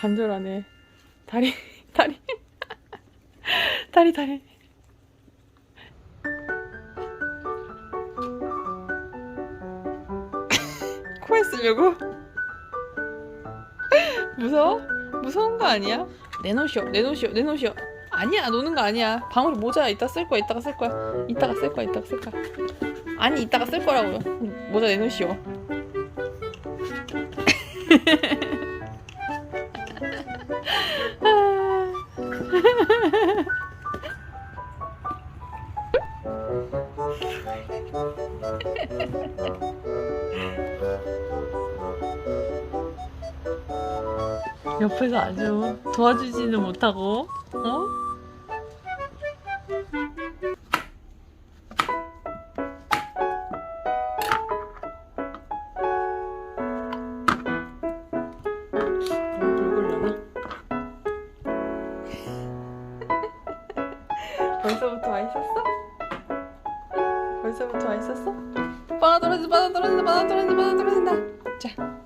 간절하네. 다리, 다리. 다리, 다리. 코에 쓰려고? 무서워? 무서운 거 아니야? 내놓으시오, 내놓으시오, 내놓으시오. 아니야, 노는 거 아니야. 방울이 모자 이따 쓸 거야, 이따가 쓸 거야. 이따가 쓸 거야, 이따가 쓸 거야. 아니, 이따가 쓸 거라고요. 모자 내놓으시오. 옆에서 아주 도와주지는 못하고, 어? 벌써부터 와 있었어? 벌써부터 와 있었어? 바나 떨어진다, 바나 떨어진다, 바나 떨어진다, 바나 떨어진다. 자.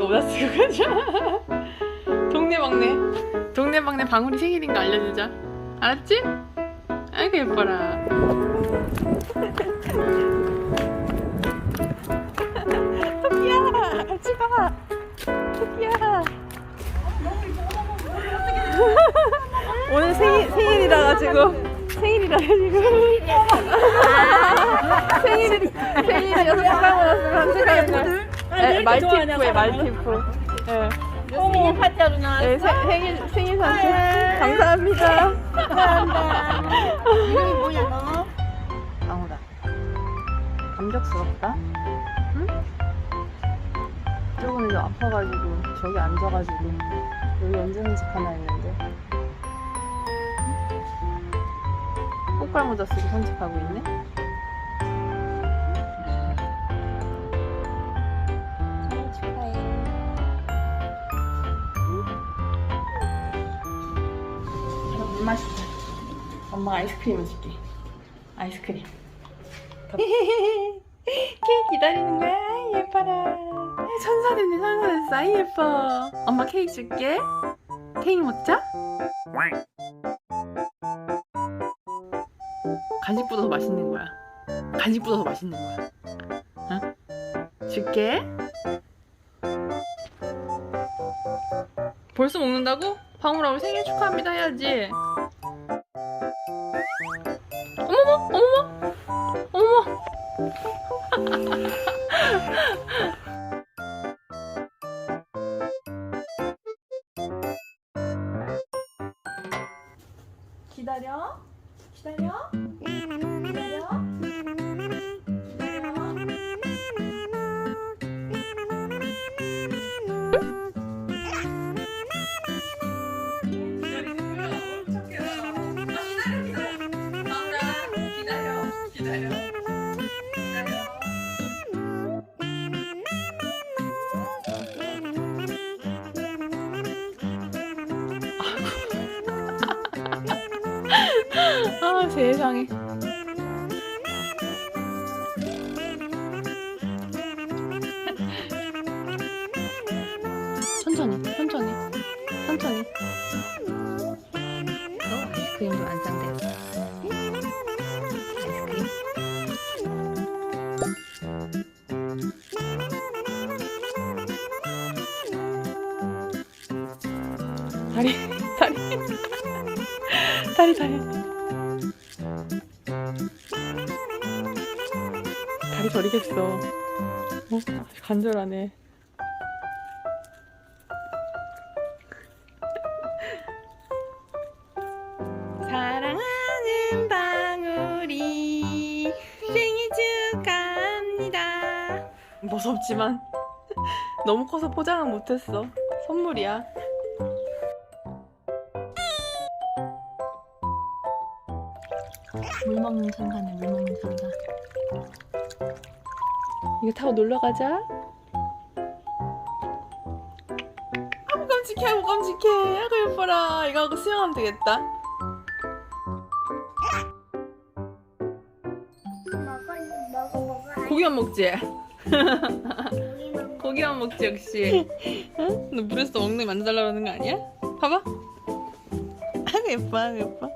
이니까 모자 쓰고 가자. 동네 막내. 동네 막내 방울이 생일인 거 알려주자. 알았지? 아이고 예뻐라. 토끼야, 같이 가. 토끼야. 오늘 생일 생일이라 가지고 생일이라 가지고 생일이 생일이라서 깜짝 놀 랐으면 생각했나? 네, 말티프에 말티프. 네. 생일 파티하러 나왔어? 네, 세, 생일 생일 산책 감사합니다. 이름이 뭐냐 너? 강우다. 감격스럽다. 응? 저번에 저 아파가지고 저기 앉아가지고 여기 연전집 하나 있는데 꽃갈 모자 쓰고 산책하고 있네. 엄마가 아이스크림을 줄게. 아이스크림. 케이크 기다리는 거야? 예뻐라. 천사 됐네, 천사 됐어. 아이, 예뻐. 엄마 케이크 줄게. 케이크 먹자. 간식보다 더 맛있는 거야. 간식보다 더 맛있는 거야. 응? 줄게. 벌써 먹는다고? 방울아, 우리 생일 축하합니다 해야지. 기다려, 기다려, 기다려. 기다 세상에. 천천히, 천천히, 천천히. 너 아이스크림도 완성됐어. 다리, 다리, 다리, 다리. 다리 저리겠어. 어? 간절하네. 사랑하는 방울이 생일 축하합니다. 무섭지만 너무 커서 포장은 못했어. 선물이야. 물 먹는 장가네 물 먹는 장가 이거 타고 놀러 가자 아우 깜찍해 아우 깜찍해 아이고 예뻐라 이거 하고 수영하면 되겠다 먹어 먹어 먹어. 고기만 먹지? 고기. 고기만 먹지 역시 응? 너 물에서 엉덩이 만져달라고 그러는 거 아니야? 봐봐 아이고 예뻐 아이고 예뻐